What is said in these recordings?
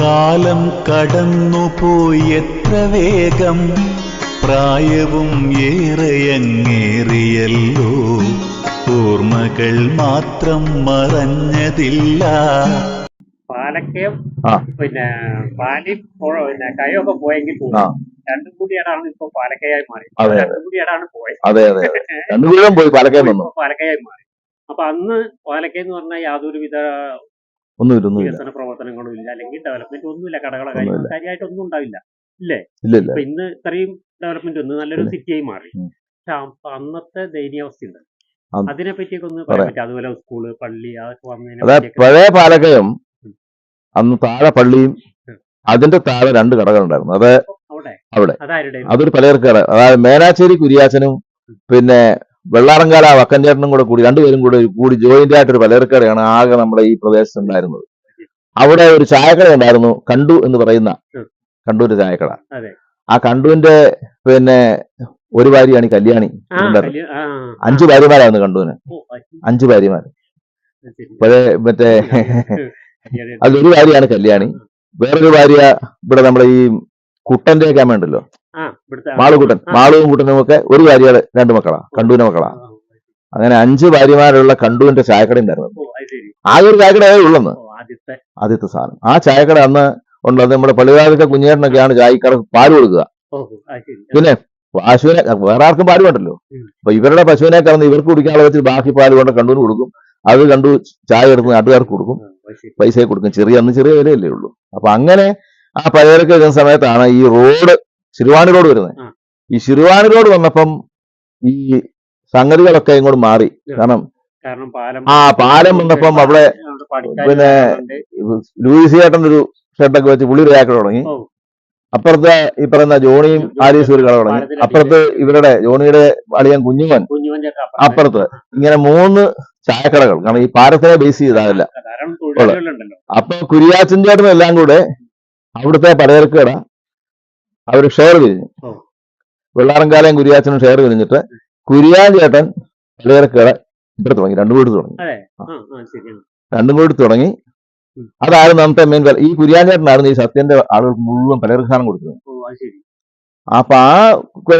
കാലം കടന്നുപോയി എത്ര വേഗം? പ്രായവും ഏറെയങ്ങേറിയല്ലോ ഓർമ്മകൾ മാത്രം മറഞ്ഞതില്ല. പാലക്കയം പിന്നെ പാലി പിന്നെ കയൊക്കെ പോയെങ്കിൽ രണ്ടും കൂടി ഇടാണ് ഇപ്പൊ പാലക്കയായി മാറി. അതെ, രണ്ടും കൂടി ഇടാണ് പോയത് അതെ അതെ. പോയി പാലക്കയം പാലക്കയായി മാറി. അപ്പൊ അന്ന് പാലക്കയം എന്ന് പറഞ്ഞാൽ യാതൊരുവിധ ഒന്നുമില്ല വികസന പ്രവർത്തനങ്ങളും ഇല്ല അല്ലെങ്കിൽ ഡെവലപ്മെന്റ് ഒന്നുമില്ല കടകളെ കാര്യമായിട്ട് ഒന്നും ഉണ്ടാവില്ല. ഇല്ല? അപ്പൊ ഇന്ന് ഇത്രയും ഡെവലപ്മെന്റ് ഒന്ന് നല്ലൊരു. സിറ്റിയായി മാറി. പക്ഷെ അന്നത്തെ ദയനീയാവസ്ഥ ഉണ്ട് അന്ന് അതിനെ പറ്റിയൊക്കെ ഒന്ന് പറയാൻ പറ്റും അതുപോലെ സ്കൂൾ പള്ളി അതൊക്കെ വന്നതിനെ പഴയ പാലക്കയം അന്ന് താഴെ പള്ളിയും അതിന്റെ താഴെ രണ്ട് കടകളുണ്ടായിരുന്നു. അത് അവിടെ? അവിടെ. പലചരക്ക് അതൊരു പലചരക്കട അതായത് മേനാച്ചേരി കുര്യാച്ചനും പിന്നെ വെള്ളാറങ്കാല വക്കൻചേട്ടനും കൂടെ കൂടി രണ്ടുപേരും കൂടെ കൂടി ജോയിന്റ് ആയിട്ട് ഒരു പലചരക്കടയാണ് ആകെ നമ്മുടെ ഈ പ്രദേശത്ത് ഉണ്ടായിരുന്നത് അവിടെ ഒരു ചായക്കട ഉണ്ടായിരുന്നു കണ്ടു എന്ന് പറയുന്ന. കണ്ടൂര് ചായക്കട. ആ കണ്ടുവിന്റെ പിന്നെ ഒരു ഭാര്യയാണ് ഈ കല്യാണി അഞ്ചു ഭാര്യമാരായിരുന്നു കണ്ടുവിന് അഞ്ചു ഭാര്യമാർ ശരി. പഴയ മറ്റേ. അതിലൊരു ഭാര്യയാണ് കല്യാണി വേറൊരു ഭാര്യ ഇവിടെ നമ്മുടെ ഈ കുട്ടന്റെ ഒക്കെ അമ്മ ഉണ്ടല്ലോ മാളുകുട്ടൻ. ആ, മാളുവും കൂട്ടനും ഒക്കെ ഒരു ഭാര്യ രണ്ട് മക്കളാ കണ്ടൂന്റെ മക്കളാ. ആ, അങ്ങനെ അഞ്ച് ഭാര്യമാരുള്ള കണ്ടുവിന്റെ ചായക്കട ഉണ്ടായിരുന്നു. ആകെ ഒരു ചായക്കട ഉള്ളെന്ന്. ആദ്യത്തെ. സാധനം. ആ ചായക്കട അന്ന് ഉള്ളത് നമ്മുടെ പള്ളിവാഴത്തെ കുഞ്ഞേട്ടനൊക്കെയാണ് ചായക്കട പാൽ കൊടുക്കുക. പിന്നെ പശുവിനെ വേറെ ആർക്കും പാൽ വേണ്ടല്ലോ. അപ്പൊ ഇവരുടെ പശുവിനെ കറന്ന് ഇവർക്ക് കുടിക്കാനുള്ള വെച്ച് ബാക്കി പാൽ കൊണ്ട് കണ്ടൂന് കൊടുക്കും. അത് കണ്ടു ചായ എടുത്ത് നാട്ടുകാർക്ക് കൊടുക്കും. ആ, പൈസ കൊടുക്കും. ചെറിയ അന്ന് ചെറിയ വിലയല്ലേ ഉള്ളൂ. അപ്പൊ അങ്ങനെ ആ പഴയ വരുന്ന സമയത്താണ് ഈ റോഡ് ശിരുവാണി റോഡ് വരുന്നത് ഈ ശിരുവാണി റോഡ് വന്നപ്പം ഈ സംഗതികളൊക്കെ ഇങ്ങോട്ട് മാറി. കാരണം ആ, പാലം വന്നപ്പം അവിടെ പിന്നെ. ലൂയിസ് ചേട്ടൻ ഒരു ഷെഡൊക്കെ വെച്ച് പുള്ളി ഒരു തുടങ്ങി. അപ്പുറത്തെ ഈ പറയുന്ന ജോണിയും ആലീസും ഒരു കട തുടങ്ങി. അപ്പുറത്ത് ഇവരുടെ ജോണിയുടെ അളിയൻ കുഞ്ഞുമൻ. അപ്പുറത്ത്. ഇങ്ങനെ മൂന്ന് ചായക്കടകൾ. കാരണം ഈ പാരത്തിനെ ബേസ് ചെയ്താകില്ല അപ്പൊ കുരിയാച്ചൻ ചേട്ടൻ എല്ലാം കൂടെ അവിടുത്തെ പലചരക്ക് കട അവർ ഷെയർ വിരിഞ്ഞു. വെള്ളാറങ്കാലയും കുരിയാച്ചനും ഷെയർ വിരിഞ്ഞിട്ട് കുരിയാൻ ചേട്ടൻ പലചരക്ക് കട ഇവിടെ തുടങ്ങി. രണ്ടും കൂടി തുടങ്ങി. രണ്ടും കൂടി തുടങ്ങി. അതായിരുന്നു അന്നത്തെ മെയിൻ ഈ കുരിയാൻ ചേട്ടനായിരുന്നു ഈ സത്യന്റെ ആളുകൾക്ക് മുഴുവൻ പലചരക്ക് സാധനം കൊടുത്തത് അപ്പൊ ആ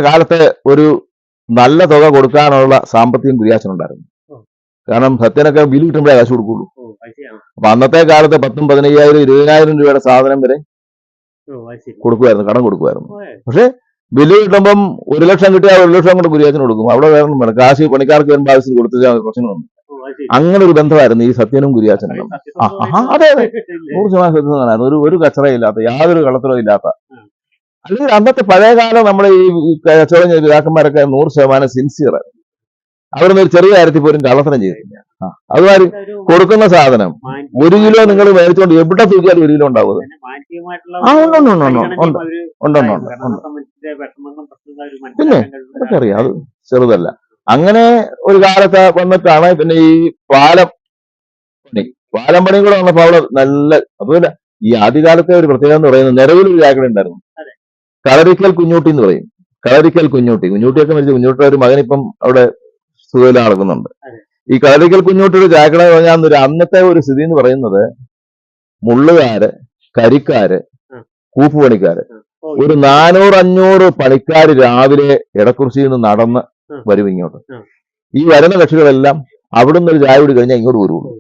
കാലത്തെ ഒരു നല്ല തുക കൊടുക്കാനുള്ള സാമ്പത്തികം കുരിയാച്ചനുണ്ടായിരുന്നു. കാരണം സത്യനൊക്കെ ബില്ല് കിട്ടുമ്പോഴേ കാശ് കൊടുക്കുള്ളൂ. അപ്പൊ അന്നത്തെ കാലത്ത് പത്തും പതിനയ്യായിരം ഇരുപതിനായിരം രൂപയുടെ സാധനം വരെ കൊടുക്കുമായിരുന്നു കടം കൊടുക്കുമായിരുന്നു പക്ഷേ ബില്ല് കിട്ടുമ്പം ഒരു ലക്ഷം കിട്ടിയാൽ ഒരു ലക്ഷം കൊണ്ട് കുരിയാച്ചന് കൊടുക്കും. അവിടെ വേറെ കാശി കാശ് പണിക്കാർക്ക് വരുമ്പോൾ ആവശ്യം കൊടുത്തിട്ട് പ്രശ്നമൊന്നും അങ്ങനെ ഒരു ബന്ധമായിരുന്നു ഈ സത്യനും കുരിയാച്ചനും അതെ, അതെ. നൂറ് ശതമാനം സത്യസന്ധനായിരുന്നു ഒരു ഒരു കച്ചറയില്ലാത്ത യാതൊരു കള്ളത്തരവും ഇല്ലാത്ത. അല്ലെങ്കിൽ അന്നത്തെ പഴയ കാലം നമ്മുടെ ഈ ഈ കച്ചവടം ചെയ്ത പിതാക്കന്മാരൊക്കെ നൂറ് ശതമാനം സിൻസിയർ ആയിരുന്നു. അവരൊന്നും ഒരു ചെറിയ കാര്യത്തിൽ പോലും കള്ളത്തരം ചെയ്തിട്ടില്ല. അതുമാതിരി കൊടുക്കുന്ന സാധനം. ഒരു കിലോ നിങ്ങൾ മേടിച്ചോണ്ട് എവിടെ തൂക്കിയാലും ഒരു കിലോ ഉണ്ടാവും അത്. ആ, ഉണ്ട്, ഉണ്ട്, ഉണ്ട്, ഉണ്ട്, പിന്നെ, അറിയാം അത് ചെറുതല്ല. അങ്ങനെ ഒരു കാലത്ത് വന്നിട്ടാണ് പിന്നെ ഈ പാലം പണി. പാലം പണിയും കൂടെ വന്നപ്പോ അവിടെ നല്ല അതുപോലെ ഈ ആദ്യകാലത്തെ ഒരു പ്രത്യേകത എന്ന് പറയുന്നത് നിലവിൽ ഒരു ചായക്കട ഉണ്ടായിരുന്നു. അതെ. കളരിക്കൽ കുഞ്ഞൂട്ടി എന്ന് പറയും. കളരിക്കൽ കുഞ്ഞൂട്ടി. കുഞ്ഞൂട്ടിയൊക്കെ മരിച്ചു കുഞ്ഞൂട്ടിയുടെ ഒരു മകൻ ഇപ്പം അവിടെ സുഖയിൽ നടക്കുന്നുണ്ട്. അതെ. ഈ കളരിക്കൽ കുഞ്ഞോട്ടൊരു ചായക്കട എന്ന് പറഞ്ഞാൽ ഒരു അന്നത്തെ ഒരു സ്ഥിതി എന്ന് പറയുന്നത് മുള്ളുകാര് കരിക്കാര് കൂപ്പുപണിക്കാര്. ഒരു നാനൂറ് അഞ്ഞൂറ് പണിക്കാര് രാവിലെ ഇടക്കുറിശിയിൽ നിന്ന് നടന്ന്. വരും ഇങ്ങോട്ട്. ഈ വരുന്ന കക്ഷികളെല്ലാം അവിടുന്ന് ഒരു ചായ കൂടി കഴിഞ്ഞാൽ ഇങ്ങോട്ട് വരുള്ളൂ.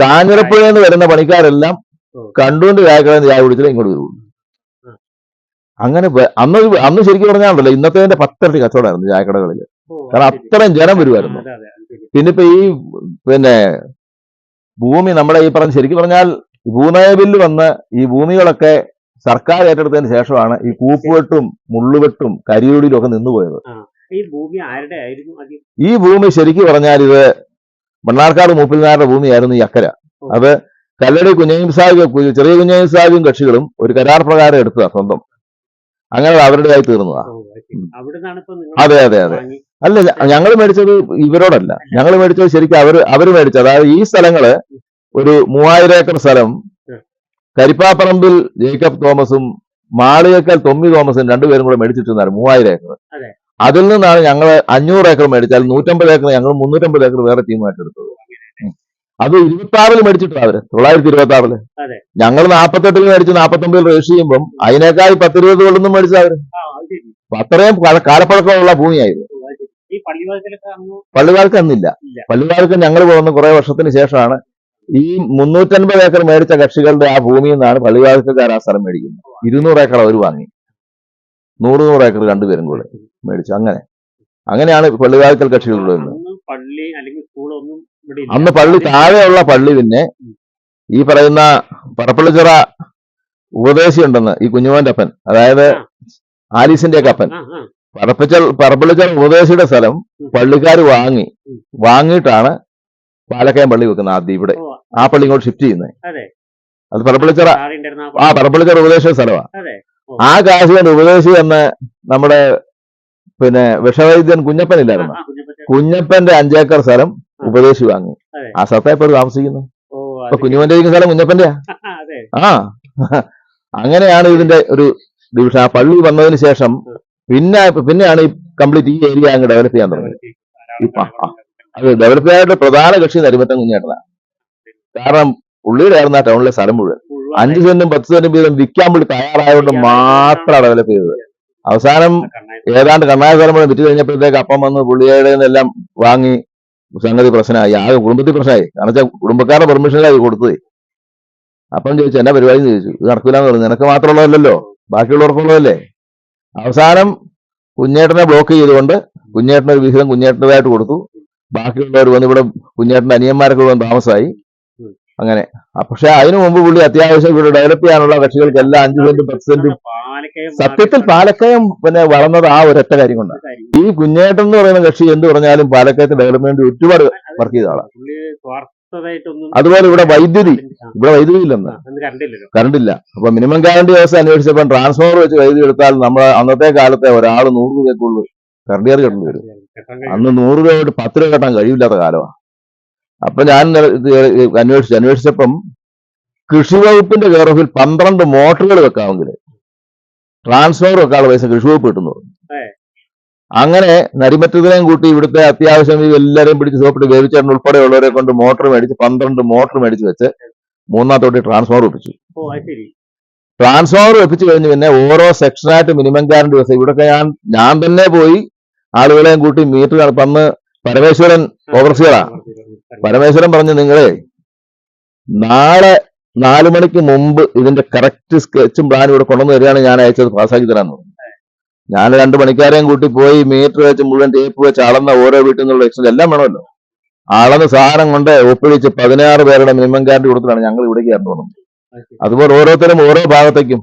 കാഞ്ഞിരപ്പുഴയിൽ നിന്ന് വരുന്ന പണിക്കാരെല്ലാം കണ്ടുകൊണ്ട് ചായക്കടയിൽ നിന്ന് ചായ ഇങ്ങോട്ട് വരുള്ളൂ. അങ്ങനെ അന്ന് അന്ന് ശരിക്കും പറഞ്ഞാൽ ഇന്നത്തെ പത്തരട്ടി കച്ചവടമായിരുന്നു ചായക്കടകളിൽ കാരണം. അത്രയും ജനം വരുമായിരുന്നു അതെ, അതെ, അത് ശരി. പിന്നെ ഇപ്പൊ ഈ പിന്നെ ഭൂമി നമ്മുടെ ഈ പറഞ്ഞ ശരിക്കും പറഞ്ഞാൽ ഭൂനയ ബില്ല് വന്ന് ഈ ഭൂമികളൊക്കെ സർക്കാർ ഏറ്റെടുത്തതിന് ശേഷമാണ് ഈ കൂപ്പുവെട്ടും മുള്ളുവെട്ടും കരിയൂടിയിലും ഒക്കെ നിന്നുപോയത് ഈ ഭൂമി ആരുടെ ആയിരുന്നു ഈ ഭൂമി ശരിക്കും പറഞ്ഞാൽ ഇത് മണ്ണാർക്കാട് മൂപ്പിൽനാരുടെ ഭൂമിയായിരുന്നു ഈ അക്കര. അത് കല്ലടി കുഞ്ഞയും സാഹിബ് ചെറിയ കുഞ്ഞയും സാഹിബും കക്ഷികളും ഒരു കരാർ പ്രകാരം എടുത്തതാ സ്വന്തം. അങ്ങനെ അവരുടേതായി തീർന്നതാ. അത് അതെ, അതെ, അല്ല ഞങ്ങൾ മേടിച്ചത് ഇവരോടല്ല. ഞങ്ങൾ മേടിച്ചത് ശരിക്കും അവർ അവർ മേടിച്ചത്. അതായത് ഈ സ്ഥലങ്ങൾ ഒരു മൂവായിരം ഏക്കർ സ്ഥലം. കരിപ്പാപ്പറമ്പിൽ ജേക്കബ് തോമസും മാളിയേക്കൽ തൊമ്മി തോമസും രണ്ടുപേരും കൂടെ മേടിച്ചിട്ടുണ്ടായിരുന്നു മൂവായിരം ഏക്കർ. അതെ. അതിൽ നിന്നാണ് ഞങ്ങൾ അഞ്ഞൂറ് ഏക്കർ മേടിച്ചാൽ നൂറ്റമ്പത് ഏക്കർ ഞങ്ങൾ മുന്നൂറ്റമ്പത് ഏക്കർ വേറെ ടീമായിട്ട് എടുത്തത്. അത് ഇരുപത്തി ആറിൽ മേടിച്ചിട്ടുണ്ട് അവർ? തൊള്ളായിരത്തി ഇരുപത്തി ആറിൽ. ഞങ്ങൾ നാപ്പത്തെട്ടിൽ മേടിച്ച് നാപ്പത്തൊമ്പതിൽ രജിസ്റ്റർ ചെയ്യുമ്പം അതിനേക്കാൾ പത്തിരുപത് കൊള്ളൊന്നും മേടിച്ചവര് അത്രയും കാലപ്പഴക്കമുള്ള ഭൂമിയായിരുന്നു. പള്ളിവാർക്ക് അന്നില്ല. പള്ളിവാർക്ക് ഞങ്ങൾ പോകുന്ന കുറെ വർഷത്തിന് ശേഷമാണ് ഈ മുന്നൂറ്റൻപത് ഏക്കർ മേടിച്ച കക്ഷികളുടെ ആ ഭൂമിയിൽ നിന്നാണ് പള്ളിവാർക്കുകാർ ആ സ്ഥലം മേടിക്കുന്നത്. ഇരുന്നൂറ് ഏക്കർ അവർ വാങ്ങി. നൂറ് നൂറ് ഏക്കർ രണ്ടുപേരും കൂടെ മേടിച്ചു. അങ്ങനെ. അങ്ങനെയാണ് പള്ളിവാർക്കൽ കക്ഷികളുടെ അന്ന് പള്ളി താഴെയുള്ള പള്ളി പിന്നെ ഈ പറയുന്ന പറപ്പള്ളിച്ചിറ ഉപദേശി ഉണ്ടെന്ന് ഈ കുഞ്ഞുമോന്റെ അപ്പൻ. അതായത്. ആലീസിന്റെ ഒക്കെ അപ്പൻ. പറപ്പിച്ചൽ പറപ്പിളിച്ചൽ ഉപദേശിയുടെ സ്ഥലം. പള്ളിക്കാർ വാങ്ങി. വാങ്ങിയിട്ടാണ് പാലക്കയം പള്ളി വെക്കുന്നത് ആദ്യം ഇവിടെ. ആ പള്ളി ഇങ്ങോട്ട് ഷിഫ്റ്റ് ചെയ്യുന്നത് അതെ. താഴെ ആ ആ ഉപദേശിയ സ്ഥലമാണ് ആ കാശ് ഉപദേശി എന്ന് നമ്മുടെ പിന്നെ വിഷവൈദ്യൻ കുഞ്ഞപ്പൻ ഇല്ലായിരുന്നു. കുഞ്ഞപ്പന്റെ അഞ്ചേക്കർ സ്ഥലം ഉപദേശി വാങ്ങി. ആ സ്ഥലത്തെ ഇപ്പൊ താമസിക്കുന്നത് ഇപ്പൊ കുഞ്ഞുമന്റെ ഇരിക്കുന്ന സ്ഥലം കുഞ്ഞപ്പന്റെ അതെ. ആ. അങ്ങനെയാണ് ഇതിന്റെ ഒരു ഡിവിഷൻ. ആ പള്ളി വന്നതിന് ശേഷം പിന്നെ പിന്നെയാണ് ഈ കംപ്ലീറ്റ് ഈ ഏരിയ അങ്ങ് ഡെവലപ്പ് ചെയ്യാൻ തുടങ്ങിയത്. ഇപ്പൊ, അത് ഡെവലപ്പ് ചെയ്യാനായിട്ട് പ്രധാന കക്ഷി നരിമറ്റം കുഞ്ഞേട്ടനാണ് കാരണം പുള്ളിയുടെ ആയിരുന്നു ടൗണിലെ സ്ഥലം മുഴുവൻ അഞ്ച് സെന്റും പത്ത് സെന്റും വീതം വിൽക്കാൻ വേണ്ടി തയ്യാറായതുകൊണ്ട് മാത്രമാണ് ഡെവലപ്പ് ചെയ്തത്. അവസാനം ഏതാണ്ട് കണ്ണായ സ്ഥലം മുഴുവൻ വിറ്റ് കഴിഞ്ഞപ്പോഴത്തേക്ക് അപ്പം വന്ന് പുള്ളിയുടെ എല്ലാം വാങ്ങി സംഗതി പ്രശ്നമായി. ആകെ കുടുംബത്തിൽ പ്രശ്നമായി. കാരണം വെച്ചാൽ കുടുംബക്കാരുടെ പെർമിഷനിലായി കൊടുത്തത്. അപ്പം ചോദിച്ചു എന്നാ പരിപാടി? ചോദിച്ചു. ഇത് നടക്കില്ലാന്ന് പറഞ്ഞു. നിനക്ക് മാത്രമുള്ളതല്ലോ ബാക്കിയുള്ളവർക്കുള്ളതല്ലേ? അവസാനം കുഞ്ഞേട്ടനെ ബ്ലോക്ക് ചെയ്തുകൊണ്ട് കുഞ്ഞേട്ടന് ഒരു വിഹിതം കുഞ്ഞേട്ടന്റെതായിട്ട് കൊടുത്തു. ബാക്കിയുള്ളവർ വന്ന് ഇവിടെ കുഞ്ഞേട്ടന്റെ അനിയന്മാരൊക്കെ വന്ന് താമസമായി അങ്ങനെ. പക്ഷെ അതിനു മുമ്പ് പുള്ളി അത്യാവശ്യം ഇവിടെ ഡെവലപ്പ് ചെയ്യാനുള്ള കക്ഷികൾക്ക് എല്ലാം അഞ്ചു സെന്റും പത്ത് സെന്റും സത്യത്തിൽ പാലക്കയം പിന്നെ വളർന്നത് ആ ഒരൊറ്റ കാര്യം കൊണ്ടാണ് ഈ കുഞ്ഞേട്ടൻ എന്ന് പറയുന്ന കക്ഷി എന്ത് പറഞ്ഞാലും പാലക്കയത്തെ ഡെവലപ്മെന്റ് ഒരുപാട് വർക്ക് ചെയ്ത ആളാണ് അതുപോലെ ഇവിടെ വൈദ്യുതി. ഇവിടെ വൈദ്യുതി ഇല്ലെന്ന്. കറണ്ടില്ല അപ്പൊ മിനിമം ഗ്യാരണ്ടി വ്യവസ്ഥ അന്വേഷിച്ചപ്പോൾ ട്രാൻസ്ഫോമർ വെച്ച് വൈദ്യുതി എടുത്താൽ നമ്മൾ അന്നത്തെ കാലത്തെ ഒരാൾ നൂറ് രൂപയ്ക്കുള്ളൂ കറണ്ട് ചാർജ് കെട്ടേണ്ടി വരും. അന്ന് നൂറ് രൂപ തൊട്ട് പത്ത് രൂപ കെട്ടാൻ കഴിയില്ലാത്ത കാലമാണ്. അപ്പൊ ഞാൻ അന്വേഷിച്ചു അന്വേഷിച്ചപ്പം കൃഷി വകുപ്പിന്റെ കെയർ ഓഫിൽ പന്ത്രണ്ട് മോട്ടറുകൾ വെക്കാമെങ്കിൽ ട്രാൻസ്ഫോമർ വെക്കാനുള്ള പൈസ കൃഷി വകുപ്പ് കിട്ടുന്നു. അങ്ങനെ നരിമറ്റത്തിനെയും കൂട്ടി ഇവിടുത്തെ അത്യാവശ്യം എല്ലാവരെയും പിടിച്ച് സോപ്പിട്ട് വേവിച്ചേട്ടൻ ഉൾപ്പെടെയുള്ളവരെ കൊണ്ട് മോട്ടർ മേടിച്ച് പന്ത്രണ്ട് മോട്ടർ മേടിച്ച് വെച്ച് മൂന്നാത്തോട്ടി ട്രാൻസ്ഫോമർ അത് ശരി. ട്രാൻസ്ഫോമർ വെപ്പിച്ചു കഴിഞ്ഞ് പിന്നെ ഓരോ സെക്ഷനായിട്ട് മിനിമം ഗ്യാരണ്ടി ദിവസം. ഇവിടൊക്കെ ഞാൻ ഞാൻ തന്നെ പോയി ആളുകളെയും കൂട്ടി മീറ്റർ അന്ന് പരമേശ്വരൻ ഓവർസിയറാ പരമേശ്വരൻ പറഞ്ഞു നിങ്ങളെ നാളെ നാലു മണിക്ക് മുമ്പ് ഇതിന്റെ കറക്റ്റ് സ്കെച്ചും പ്ലാനും ഇവിടെ കൊണ്ടുവന്ന് തരികയാണ് ഞാൻ അയച്ചത്. പാസ്സാക്കി തരാമെന്ന് ഞാൻ രണ്ട് പണിക്കാരെയും കൂട്ടി പോയി മീറ്റർ വെച്ച് മുഴുവൻ ടേപ്പ് വെച്ച് അളന്ന ഓരോ വീട്ടിൽ നിന്നുള്ള എക്സ്റ്റൻസ് എല്ലാം വേണമല്ലോ. അളന്ന് സാധനം കൊണ്ട് ഒപ്പിടിച്ച് പതിനാറ് പേരുടെ മിനിമം ഗ്യാരണ്ടി കൊടുത്തിട്ടാണ് ഞങ്ങൾ ഇവിടേക്ക് കയറി പോകുന്നത്. അതുപോലെ ഓരോരുത്തരും ഓരോ ഭാഗത്തേക്കും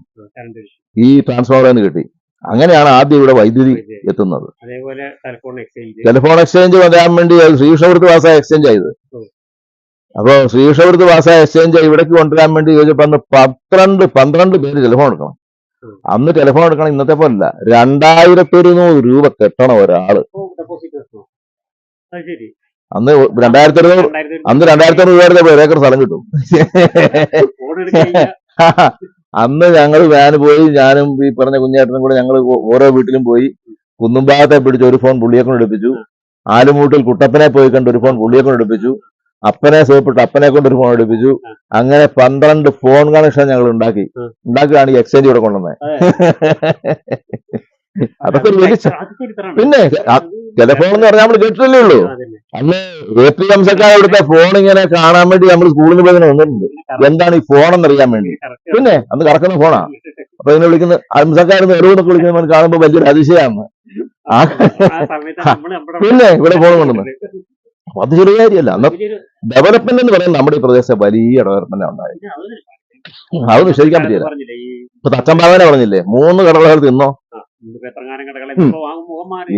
ഈ ട്രാൻസ്ഫോമറിൽ നിന്ന് കിട്ടി. അങ്ങനെയാണ് ആദ്യം ഇവിടെ വൈദ്യുതി എത്തുന്നത്. ടെലിഫോൺ എക്സ്ചേഞ്ച് വരാൻ വേണ്ടി ശ്രീകൃഷ്ണപുരത്ത് വാസ എക്സ്ചേഞ്ച് ആയത്. അപ്പോൾ അപ്പൊ ശ്രീകൃഷ്ണപുരത്ത് വാസ എക്സ്ചേഞ്ച് ഇവിടേക്ക് കൊണ്ടുവരാൻ വേണ്ടി ചോദിച്ചപ്പോ പന്ത്രണ്ട് പന്ത്രണ്ട് പേര് ടെലിഫോൺ എടുക്കണം. അന്ന് ടെലിഫോൺ എടുക്കണം ഇന്നത്തെ പോലല്ല. രണ്ടായിരത്തി ഒരുന്നൂറ് രൂപ കെട്ടണം ഒരാൾ. അന്ന് രണ്ടായിരത്തി ഒരുന്നൂറ് അന്ന് രണ്ടായിരത്തി അറുന്നൂറ് രൂപയുടെ ഒരേക്കർ സ്ഥലം കിട്ടും. അന്ന് ഞങ്ങൾ വാന് പോയി ഞാനും ഈ പറഞ്ഞ കുഞ്ഞേട്ടനും കൂടെ ഞങ്ങൾ ഓരോ വീട്ടിലും പോയി. കുന്നുംഭാഗത്തെ പിടിച്ച് ഒരു ഫോൺ പുള്ളിയെ കൊണ്ട് എടുപ്പിച്ചു. ആലുമൂട്ടിൽ കുട്ടപ്പനെ പോയി കണ്ട് ഒരു ഫോൺ പുള്ളിയെ കൊണ്ട് എടുപ്പിച്ചു. അപ്പനെ സുഖപ്പെട്ടു. അപ്പനെ കൊണ്ട് ഒരു ഫോൺ എടുപ്പിച്ചു അങ്ങനെ പന്ത്രണ്ട് ഫോൺ കണക്ഷൻ ഞങ്ങൾ ഉണ്ടാക്കി. ഉണ്ടാക്കുകയാണ് ഈ എക്സ്ചേഞ്ച് ഇവിടെ കൊണ്ടുവന്നത്. അതൊക്കെ പിന്നെ ടെലഫോൺ എന്ന് പറഞ്ഞാൽ നമ്മൾ കേട്ടിട്ടല്ലേ ഉള്ളൂ. അന്ന് എ പി എംസക്കാർ ഇവിടുത്തെ ഫോൺ ഇങ്ങനെ കാണാൻ വേണ്ടി നമ്മൾ സ്കൂളിൽ പോയി ഇങ്ങനെ വന്നിട്ടുണ്ട് എന്താണ് ഈ ഫോൺ എന്നറിയാൻ വേണ്ടി? പിന്നെ അന്ന് കറക്കുന്ന ഫോണാ അപ്പൊ ഇതിനെ വിളിക്കുന്ന അംസക്കാരെന്ന് എറിവെന്നൊക്കെ വിളിക്കുന്ന കാണുമ്പോൾ വലിയൊരു അതിശയമാണ്. പിന്നെ ഇവിടെ ഫോൺ കൊണ്ടുവന്ന് അപ്പൊ അത് ചെറിയ കാര്യമല്ല. അന്ന് ഡെവലപ്മെന്റ് എന്ന് പറയുന്നത് നമ്മുടെ ഈ പ്രദേശത്തെ വലിയ ഡെവലപ്മെന്റ് ഉണ്ടായി അത് നിഷേധിക്കാൻ പറ്റില്ല ഇപ്പൊ തച്ചമ്പാവനെ പറഞ്ഞില്ലേ? മൂന്ന് കടകൾ തിന്നോ?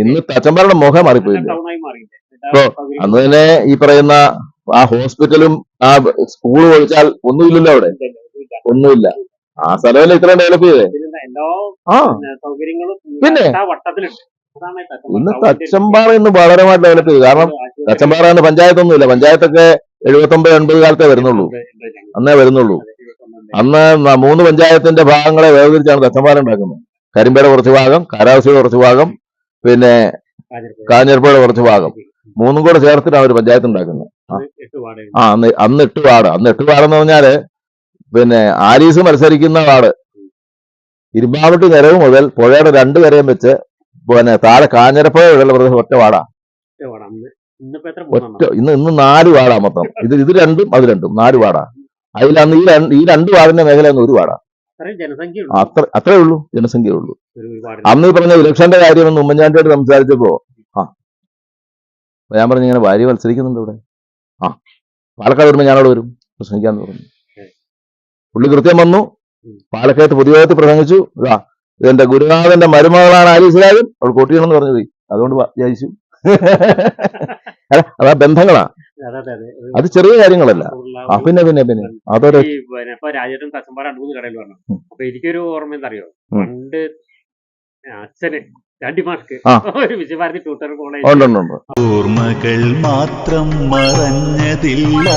ഇന്ന് തച്ചമ്പാരുടെ മുഖം മാറിപ്പോയില്ല അപ്പോ ഇപ്പൊ അന്ന് തന്നെ ഈ പറയുന്ന ആ ഹോസ്പിറ്റലും ആ സ്കൂളും ഒഴിച്ചാൽ ഒന്നുമില്ലല്ലോ അവിടെ. ഒന്നുമില്ല. ആ സ്ഥലമല്ലേ ഇത്രയും ഡെവലപ്പ് ചെയ്തേ? ആ. പിന്നെ ഇന്ന് തച്ചമ്പാറ ഇന്ന് വളരെ ഡെവലപ്പ് ചെയ്തു. കാരണം തച്ചമ്പാറ പഞ്ചായത്ത് പഞ്ചായത്തൊന്നുമില്ല. പഞ്ചായത്തൊക്കെ എഴുപത്തൊമ്പത് എൺപത് കാലത്തേ വരുന്നുള്ളൂ. അന്നേ വരുന്നുള്ളൂ. അന്ന് മൂന്ന് പഞ്ചായത്തിന്റെ ഭാഗങ്ങളെ വേർതിരിച്ചാണ് തച്ചമ്പാറ ഉണ്ടാക്കുന്നത് കരിമ്പേടെ കുറച്ച് ഭാഗം കാലാവസ്ഥയുടെ കുറച്ച് ഭാഗം പിന്നെ കാഞ്ഞിരപ്പുഴ. കുറച്ച് ഭാഗം. മൂന്നും കൂടെ ചേർത്തിട്ടാണ് ഒരു പഞ്ചായത്ത് ഉണ്ടാക്കുന്നത് ആ അന്ന് അന്ന് എട്ട് വാർഡ്. അന്ന് എട്ട് വാർഡെന്ന് പറഞ്ഞാൽ പിന്നെ ആലീസ് മത്സരിക്കുന്ന വാർഡ്. ഇരുമ്പാവട്ടി നിരവ് മുതൽ പുഴയുടെ രണ്ട് വരെയും വെച്ച് പിന്നെ താഴെ കാഞ്ഞിരപ്പുഴ പ്രദേശം ഒറ്റ വാർഡാ. ഒറ്റ ഇന്ന് ഇന്ന് നാല് വാടാ മൊത്തം. ഇത് ഇത് രണ്ടും അത് രണ്ടും നാല് വാടാ അതിൽ അന്ന് ഈ രണ്ട് ഈ രണ്ട് വാർഡിന്റെ മേഖല ഒന്ന് ഒരു വാടാ അത്ര അത്രേ ഉള്ളൂ ജനസംഖ്യ ഉള്ളൂ. അന്ന് ഈ പറഞ്ഞ ഇലക്ഷന്റെ കാര്യം ഒന്ന് ഉമ്മൻചാണ്ടിയോട് സംസാരിച്ചപ്പോ ആ. ഞാൻ പറഞ്ഞു ഇങ്ങനെ ഭാര്യ മത്സരിക്കുന്നുണ്ട് ഇവിടെ. ആ. പാലക്കാട് വരുമ്പോ ഞാനവിടെ വരും. പ്രസംഗിക്കാന്ന് പറഞ്ഞു. പുള്ളി കൃത്യം വന്നു. പാലക്കാട്ട് പൊതുയോഗത്തിൽ പ്രസംഗിച്ചു. ഇതാ ഇതെന്റെ ഗുരുനാഥന്റെ മരുമകളാണ് ആലീസ് രാജൻ. അവൾ കോട്ടിയണമെന്ന് പറഞ്ഞു പോയി അതുകൊണ്ട് വിചാരിച്ചു ജയിച്ചു. അതാ ബന്ധങ്ങളാ. അതെ അതെ അതെ. അത് ചെറിയ കാര്യങ്ങളല്ല. ആ പിന്നെ പിന്നെ പിന്നെ. അതൊരു ഇപ്പൊ രാജേട്ടും കസമ്പാട് രണ്ടു മൂന്ന് കടയിൽ പറഞ്ഞു അപ്പൊ എനിക്കൊരു ഓർമ്മ എന്താ അറിയോ ഉം. പണ്ട് അച്ഛന് രണ്ടിമാർക്ക് ഒരു വിജയഭാരതി ട്യൂട്ടർ കോളേജ് ഓർമ്മകൾ മാത്രം മറഞ്ഞതില്ല.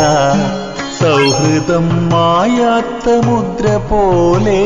സൗഹൃദം മായാത്ത മുദ്ര പോലെ.